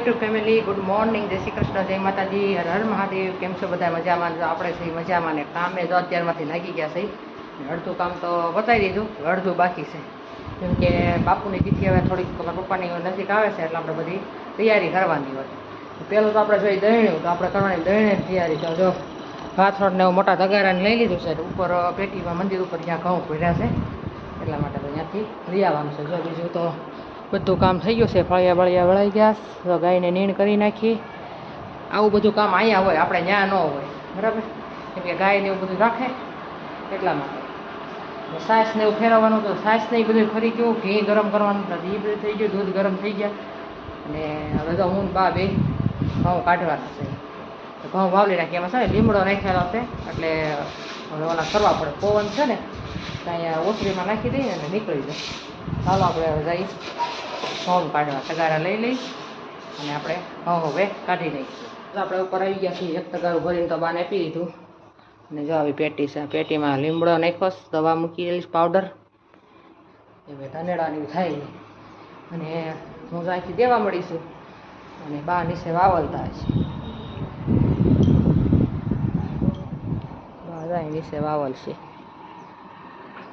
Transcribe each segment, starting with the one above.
YouTube family good morning જય શ્રી કૃષ્ણ, જય માતાજી, હર હર મહાદેવ, કેમ છો બધા મજામાં? આપણે છે મજામાં ને કામે, જો અત્યારમાંથી લાગી ગયા છે. અડધું કામ તો બતાવી દીધું અડધું બાકી છે. કેમ કે બાપુની તિથિ હવે થોડીક મારા પપ્પાની નજીક આવે છે, એટલે આપણે બધી તૈયારી કરવાની હોય. પહેલું તો આપણે જોઈ દહીણ્યું તો આપણે કરવાની દહીણે તૈયારી તો જો ભાથરોડ ને એવું મોટા તગારાને લઈ લીધું છે ઉપર પેટીમાં મંદિર ઉપર જ્યાં ઘઉં ભર્યા છે, એટલા માટે તો ત્યાંથી લઈ આવવાનું છે. જો બીજું તો બધું કામ થઈ ગયું છે, ફળિયા બળિયા વળાઈ ગયા તો ગાયને નીણ કરી નાખી. આવું બધું કામ અહીંયા હોય, આપણે ત્યાં ન હોય, બરાબર? કેમ કે ગાયને એવું બધું રાખે એટલા માટે. સાસ ને એવું ફેરવવાનું, તો સાસને એ બધું ફરી ગયું, ઘી ગરમ કરવાનું, તો એ બધું થઈ ગયું, દૂધ ગરમ થઈ ગયા. અને હવે તો હું બા બે ઘઉં કાઢવાના છે. ઘઉં વાવલી નાખી, એમાં છે ને લીમડો નાખેલો છે, એટલે હવે ઓલા કરવા પડે, પવન છે ને અહીંયા ઓસરીમાં નાખી દઈએ અને નીકળી જાય. ચાલો આપણે હવે જઈ ઘઉં કાઢવા તગારા લઈ લઈ અને આપણે હવે કાઢી નાખીએ આપણે ઉપર આવી ગયા છીએ. એક તગારું ભરીને તો બાને પી દીધું. અને જો આવી પેટી છે પેટીમાં લીમડો નાખ્યો દવા મૂકી દઈશ પાવડર એ ધનેડાની થાય. અને હું જ્યાંથી દેવા મળીશું અને બા નીચે વાવલતા છે બા નીચે વાવલ છે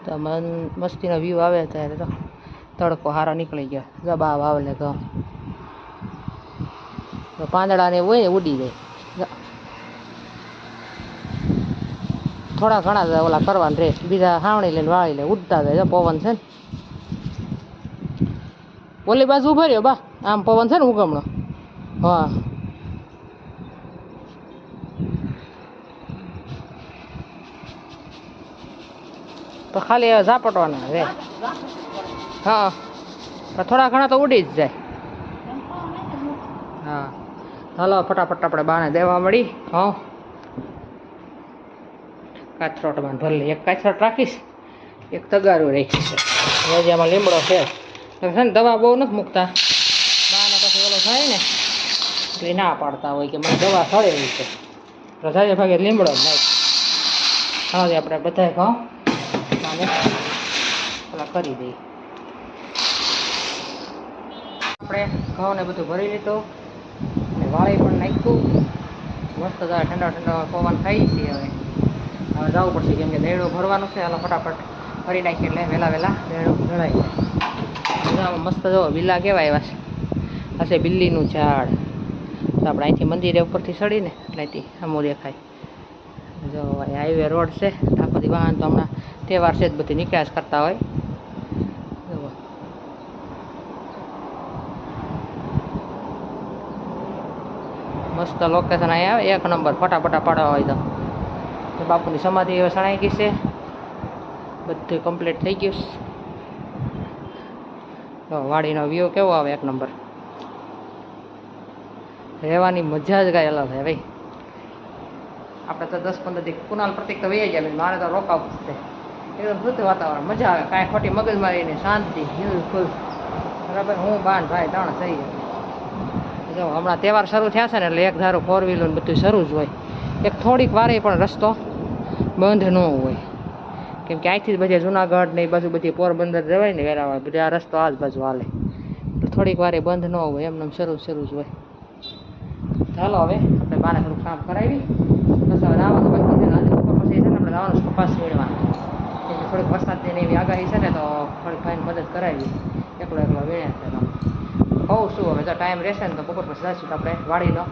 તો મન મસ્તીનો વ્યૂ આવે ત્યારે તો. તડકો સારો નીકળી ગયો. જબા વાવલે તો તો પાંદડા ને એવું હોય ને ઉડી જાય. થોડા ઘણા ઓલા કરવાના રે. બીજા હાવણી લઈને વાળી લે. ઉડતા જાય. પવન છે ને. ઓલી બાજુ ઊભા રહ્યો બા. આમ પવન છે ને ઉગમણો. હા. તો ખાલી ઝાપટવાના રે હા. થોડા ઘણા તો ઉડી જ જાય. હા. હાલો, ફટાફટ આપણે બાને દેવા મળી. હા. કાચરોટમાં ભલે એક કાચરોટ રાખીશ, એક તગારું રાખીશ. રજામાં લીમડો છે. છે ને દવા બહુ નથી મૂકતા. બાને પછી ઓલો થાય ને એટલે ના પાડતા હોય કે મને દવા સળે છે. રજાએ ભાગે લીમડો નાખ. હા આપણે બધા ઘઉં અને પેલા કરી દઈએ. આપણે ઘઉં ને બધું ભરી લીધું. વાળી પણ નાખ્યું. મસ્ત જરા ઠંડા ઠંડા પવન ખાઈ છીએ હવે. હવે જવું પડશે કેમ કે દેડું ભરવાનું છે. હાલો ફટાફટ ભરી નાખીએ એટલે વહેલા વહેલા દેડું ભરાય જાય. મસ્ત જો બિલ્લા કેવા આવ્યા છે. આ બિલ્લીનું ઝાડ. તો આપણે અહીંથી મંદિરે ઉપરથી ચડીને એટલે અહીંથી આમું દેખાય. જો હાઈવે રોડ છે. આખો વાહન તો હમણાં તહેવાર છે જ બધી નીકળ્યા કરતા હોય. મસ્ત લોકેશન અહીંયા એક નંબર ફટાફટા પાડવા હોય તો. બાપુની સમાધિ સણાઈ ગઈ છે. બધું કમ્પ્લીટ થઈ ગયું તો વાડીનો વ્યૂ કેવો આવે એક નંબર? રહેવાની મજા જ કાંઈ અલગ છે ભાઈ. આપણે તો દસ પંદર દી કુનાલ પ્રતિક તો વહી ગયા મારે તો રોકાવું છે. એકદમ શુદ્ધ વાતાવરણ. મજા આવે. કાંઈ ખોટી મગજમારી નહીં. શાંતિ બિલકુલ બરાબર? હું, બાન, ભાઈ, ત્રણ થઈ જો, હમણાં તહેવાર શરૂ થયા છે ને, એટલે એક ધારું ફોર વ્હીલર બધું શરૂ જ હોય. એક થોડીક વારે પણ રસ્તો બંધ ન હોય. કેમ કે અહીંથી જ બધે જુનાગઢ ને એ બાજુ બધી પોરબંદર જવાય ને, વેરાવળ, બધે રસ્તો આ જ બાજુ હાલે. થોડીક વારે બંધ ન હોય એમને શરૂ શરૂ જ હોય. ચાલો હવે, આપણે બારે થોડુંક કામ કરાવી. બસ હવે નાવાનું બાકી છે આજે પછી છે ને, આપણે નાવાનું કપાસ કે થોડીક વરસાદની ને એવી આગાહી છે ને તો થોડીક ભાઈને મદદ કરાવી. એકલો એકલો વીણે છે તો. કહું શું હવે જો ટાઈમ રહેશે ને તો બપોર પછી જઈશું તો આપણે વાડીનો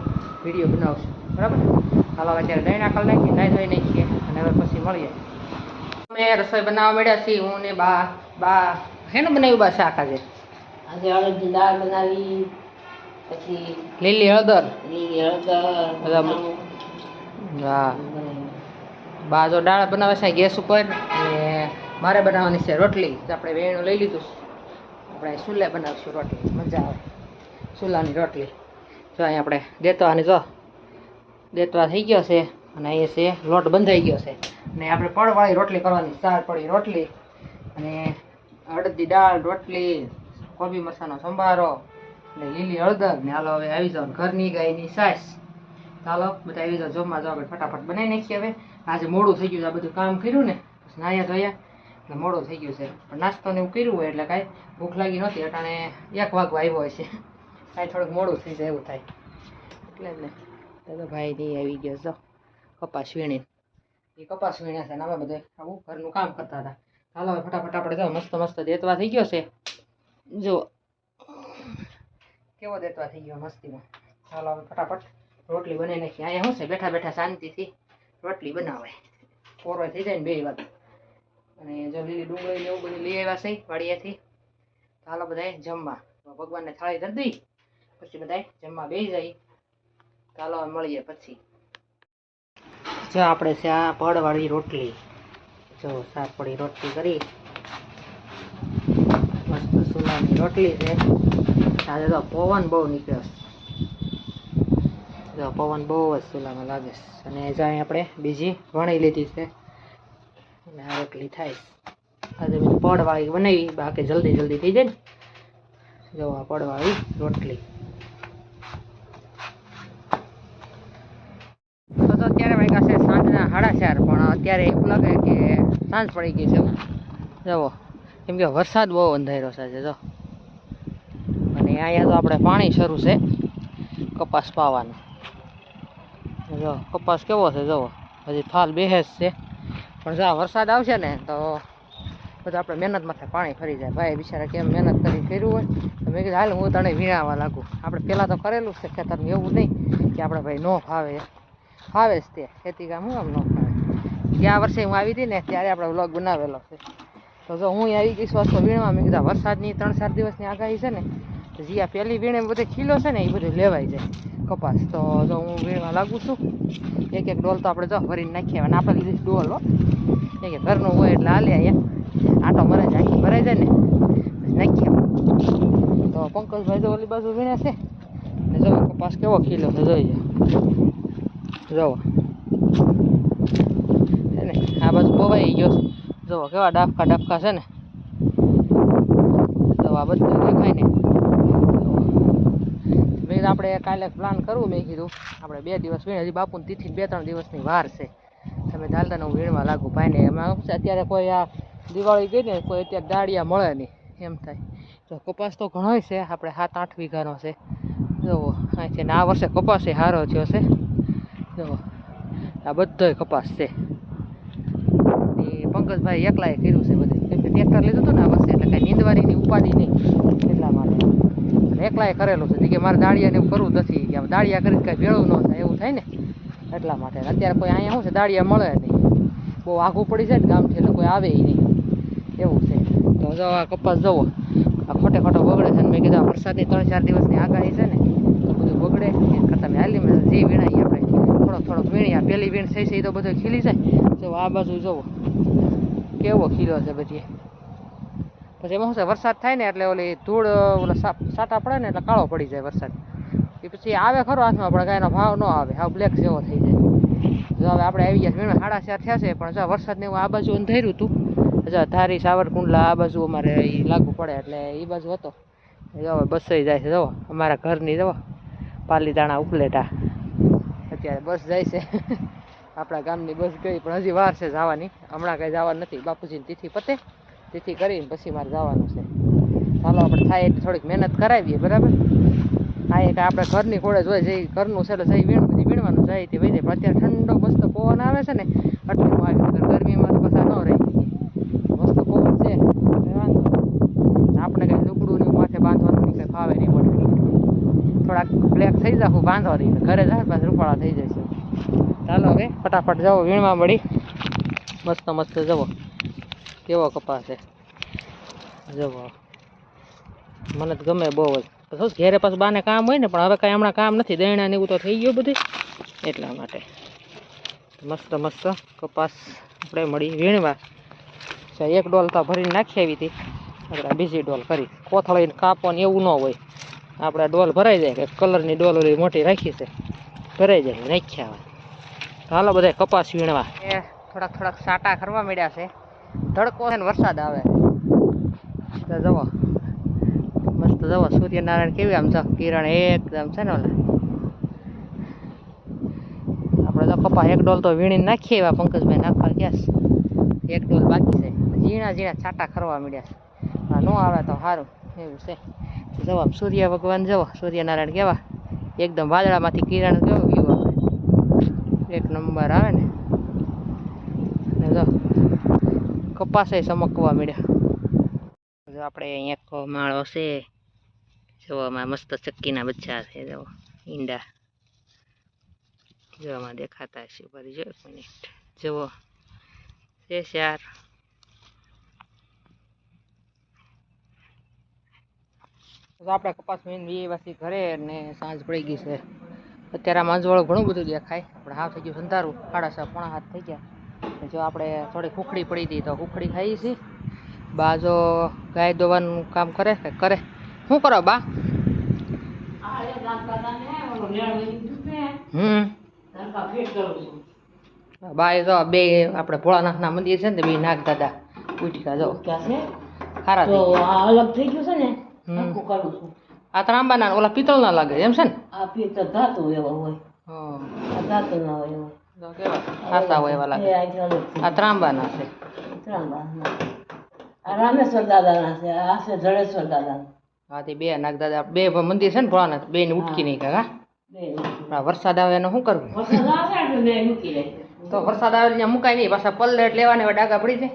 વીડિયો બનાવશું. બરાબર? હાલો હવે અત્યારે દહીં નાખલ નાખી નાઈ ધોઈ નાખીએ અને હવે પછી મળીએ. અમે રસોઈ બનાવવા મળ્યા છીએ હું ને બા બા. હેને બનાવ્યું બા શાક આજે? આજે અડદની દાળ બનાવી પછી લીલી હળદર. લીલી હળદર બધા હા. બા જો દાળ બનાવે છે ગેસ ઉપર. મારે બનાવવાની છે રોટલી. તો આપણે વેણું લઈ લીધું. આપણે ચૂલે બનાવશું રોટલી. મજા આવે. ચૂલાની રોટલી. જો અહીં આપણે દેતવાની જો. દેતવા થઈ ગયો છે અને અહીંયા છે લોટ બંધાઈ ગયો છે. અને આપણે પડવાળી રોટલી કરવાની. ચાર પડી રોટલી. અને અડદની દાળ રોટલી, કોબી મસાનો સંભારો, અને લીલી હળદર. ને હાલો હવે આવી જાઓ ઘરની ગાયની સાસ. ચાલો બધા આવી જાઓ. જમવા જાઓ. આપણે ફટાફટ બનાવી નાખીએ હવે. આજે મોડું થઈ ગયું આ બધું કામ કર્યું ને. નાયા ધોયા. એટલે મોડું થઈ ગયું છે. પણ નાસ્તો ને એવું કર્યું હોય એટલે કાંઈ ભૂખ લાગી નહોતી અટાણે એક વાગવા આવ્યો હોય છે કાંઈ થોડુંક મોડું થઈ જાય એવું થાય. એટલે જ ને. તો તો ભાઈ નહીં આવી ગયો છો કપાસ વીણી એ કપાસ વીણ્યા છે ને અમે બધે આવું ઘરનું કામ કરતા હતા. હાલો હવે ફટાફટ આપણે જો મસ્ત મસ્ત દેતવા થઈ ગયો છે. જો. કેવો દેતવા થઈ ગયો મસ્તીમાં. ચાલો હવે ફટાફટ રોટલી બનાવી નાખી અહીંયા શું છે? બેઠા બેઠા શાંતિથી રોટલી બનાવે કોરો થઈ જાય ને બે વાત અને જો લીલી ડુંગળી ને એવું બધું લઈ આવ્યા છે વાડિયાથી ચાલો બધાય જમવા. તો ભગવાનને થાળી ધરી દઈ, પછી બધાય જમવા બેસી જાય. હવે મળીએ પછી. જો આપણે છે આ પડવાળી રોટલી. જો શાક પડી રોટલી કરી. મસ્ત સુલાની રોટલી છે. આજે તો પવન બહુ નીકળ્યો છે. જો પવન બહુ જ સુલામાં લાગે છે. અને જાય આપણે બીજી વણી લીધી છે. અને આ રોટલી થાય. આજે મેં પડવાળી બનાવી, બાકી જલ્દી જલ્દી થઈ જાય ને. જો આ પડવાળી રોટલી. સાંજના સાડા ચાર, પણ અત્યારે એવું લાગે કે સાંજ પડી ગઈ છે. જવો કેમ કે વરસાદ બહુ અંધાર્યો છે જો. અને અહીંયા તો આપણે પાણી શરૂ છે, કપાસ પાવાનું. જો, કપાસ કેવો છે જવો હજી ફાલ બેહેસ છે. પણ જો વરસાદ આવશે ને, તો બધું આપણે મહેનત માથે પાણી ફરી જાય. ભાઈ, બિચારા કેમ મહેનત કરી કર્યું હોય? તો મેં કીધું, હાલ, હું તને વીણાવા લાગુ. આપણે પહેલાં તો કરેલું છે, ખેતરમાં એવું નહીં કે આપણે ભાઈ ન ફાવે. ફાવે જ તે. ખેતી કામ હું આમ ન ફાવે? ગયા વર્ષે હું આવી હતી ને, ત્યારે આપણે વ્લોગ બનાવેલો છે. તો જો હું આવી ગઈ છું વીણવા. મેં કીધા વરસાદની ત્રણ ચાર દિવસની આગાહી છે ને જે આ પહેલી વીણે બધે ખીલો છે ને એ બધું લેવાઈ જાય. કપાસ તો જો હું વીણવા લાગુ છું. એક એક ડોલ તો આપણે જો ભરીને નાખીએ. અને આપણે લીધી ડોલ હો. એક એક ઘરનું હોય એટલે હાલે અહીંયા આટો મરે જ આખી ભરાઈ જાય ને. નાખીએ તો પંકજભાઈ તો ઓલી બાજુ વીણે છે. ને જો કપાસ કેવો ખીલો છે જોઈએ. જુઓ ને, આ બાજુ પોવાઈ ગયો છે. જુઓ કેવા ડાફકા ડાફકા છે ને. તો આ બધું દેખાય ને. મેં આપણે કાલે પ્લાન કરવું મેં કીધું. આપણે બે દિવસ વીણ. હજી બાપુની તિથિ બે ત્રણ દિવસની વાર છે. તમે ચાલતા હું વીણવા લાગુ ભાઈને. એમાં અત્યારે કોઈ આ દિવાળી ગઈ ને કોઈ અત્યારે દાળિયા મળે નહીં. એમ થાય. તો કપાસ તો ઘણોય છે, આપણે સાત આઠ વીઘાનો છે. જુઓ અહીં છે ને આ વર્ષે કપાસ એ સારો થયો છે. જુઓ આ બધોય કપાસ છે. એ પંકજભાઈ એકલાએ કર્યું છે બધું. કેમ કે ટ્રેક્ટર લીધું હતું ને આ વર્ષે, એટલે કાંઈ નીંદવારીની ઉપાડી નહીં એટલા માટે. અને એકલાએ કરેલું છે. કે મારે દાળિયાને એવું કરવું નથી. કે દાળિયા કરીને કાંઈ ભેળું ન થાય, એવું થાય ને? એટલા માટે. અત્યારે કોઈ અહીંયા શું છે? દાળિયા મળે નહીં. બહુ આઘું પડી જાય ને ગામથી, એટલે કોઈ આવે નહીં. એવું છે. તો જો આ કપાસ જવો આ ખોટે ખોટો બગડે છે અને મેં કીધું આ વરસાદની ત્રણ ચાર દિવસની આગાહી છે ને, તો બધું બગડે. એ કરતાં હાલી મેં જે વીણાઈ આપણે થોડોક થોડોક વીણી, આ વીણ થઈ છે એ તો બધો ખીલી જાય. જો આ બાજુ જવો કેવો ખીલો છે બધી. પછી એમાં શું છે, વરસાદ થાય ને એટલે ઓલી ધૂળ, ઓલા સાટા પડે ને એટલે કાળો પડી જાય વરસાદ. એ પછી આવે ખરો હાથમાં, પણ કાંઈ ભાવ ન આવે. હાવ બ્લેક જેવો થઈ જાય. જો હવે આપણે આવી ગયા વીણમાં સાડા ચાર થયા છે, પણ જો વરસાદને એવું આ બાજુ અંધાર્યું હતું જો ધારી, સાવરકુંડલા, આ બાજુ અમારે એ લાગુ પડે એટલે એ બાજુ હતો. જો હવે બસ જાય છે જવો અમારા ઘરની જવો પાલીતાણા ઉપલેટા. અત્યારે બસ જાય છે. આપણા ગામની બસ ગઈ, પણ હજી વાર છે જવાની. હમણાં કંઈ જવા નથી. બાપુજીની તિથિ પતે. તિથિ કરીને પછી મારે જવાનું છે. ચાલો આપણે થાય એટલી થોડીક મહેનત કરાવીએ, બરાબર? હા એક આપણે ઘરની ખોળે જોઈએ જઈ ઘરનું છે, એટલે જઈ વીણ, બધી વીણવાનું જાય તે વહી જાય. અત્યારે ઠંડો મસ્ત પવન આવે છે ને આટલું આવી વગર ગરમીમાં તો પાછા ન રહી મસ્ત પવન છે નહીં. આપણે કંઈ લુકડું ને માથે બાંધવાનું નહીં, કંઈ ફાવે નહીં પડે થોડાક બ્લેક થઈ જાવ બાંધો નહીં ઘરે જાય પાછા રૂપાળા થઈ જશે ચાલો હવે, ફટાફટ જાઓ, વીણવા મળી. મસ્ત મસ્ત જવો. કેવો કપાસ છે? મને તો ગમે બહુ જ. શું, ઘેરે પાછું બાને કામ હોય ને, પણ હવે કાંઈ હમણાં કામ નથી. દૈણા ને એવું તો થઈ ગયું બધું. એટલા માટે. મસ્ત મસ્ત કપાસ આપણે મળી વીણવા. એક ડોલ તો ભરીને નાખી આવી હતી. આપણે બીજી ડોલ કરી. કોથળીને ને એવું ન હોય. આપણે ડોલ ભરાઈ જાય કે કલરની ડોલ ઓલી મોટી રાખી છે. ભરાઈ જાય, નાખ્યા હવે હાલો બધા કપાસ વીણવા. થોડાક થોડાક સાટા કરવા મળ્યા છે. તડકો છે વરસાદ આવે. જવો મસ્ત જવો સૂર્યનારાયણ કેવી આમ જો, કિરણ એકદમ છે ને ઓલા. આપણે તો પપ્પા એક ડોલ તો વીણીને નાખીએ એવા પંકજભાઈ નાખવા ગયા એક ડોલ બાકી છે. ઝીણા ઝીણા છાંટા ખરવા મળ્યા છે. ન આવે તો સારું એવું છે. જવો સૂર્ય ભગવાન જવો સૂર્યનારાયણ કેવા. એકદમ વાદળામાંથી કિરણ કેવો વ્યૂ એક નંબર આવે ને. જો કપાસે ચમકવા મળ્યા જો આપણે અહીંયા માળો છે. જો આમાં મસ્ત ચક્કીના બચ્ચા છે જો, ઈંડા. જો દેખાતા હશે ફરી જો એક મિનિટ. જુઓ. છે ચાર આપણે કપાસ મેન વી વાસી ઘરે ને સાંજ પડી ગઈ છે. અત્યારે માંજવાળું ઘણું બધું દેખાય. આપણે હાથ થઈ ગયું સંધારું સાડા છ પોણા હાથ થઈ ગયા. જો આપણે થોડી ખુખડી પડી હતી તો ખુખડી ખાઈ છીએ બા જો ગાય દોવાનું કામ કરે કે કરે? શું કરો બા? હમ. બા એ તો બે આપણે ભોળાનાથના મંદિર છે ને બે નાગ દાદા ઉઠ્યા જો. ખારા તો અલગ થઈ ગયું છે ને? કરું છું. આ ત્રાંબાના ઓલા પિત્તળના લાગે એમ છે ને? આ પિત્તર ધાતુ એવા હોય. હા. ધાતુ ના હોય તો કેવા ખાસા હોય એવા લાગે. આ ત્રાંબાના છે. ત્રાંબા આ રામેશ્વર દાદાના છે આ છે જડેશ્વર દાદાના હા તે બે નાગ દાદા બે મંદિર છે ને ભોળાનાથ બે ને ઉટકી નહીં કાકા વરસાદ આવે એનું શું કરવું? તો વરસાદ આવે ત્યાં મુકાય નહીં પાછા પલ્લેટ લેવાને ડાગા પડી જાય.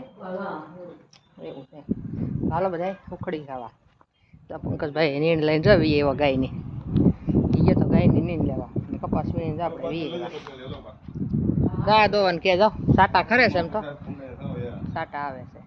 એવું છે. હાલો બધા ઉખડી ખાવા. તો પંકજભાઈ નીંદ લઈને જવી એવા ગાયની. એ તો ગાયની નીંદ લેવા. કપાસ વીણીને આપણે લેવા દો દોવાને કે જાઓ. સાટા ખરે છે એમ તો? સાટા આવે છે.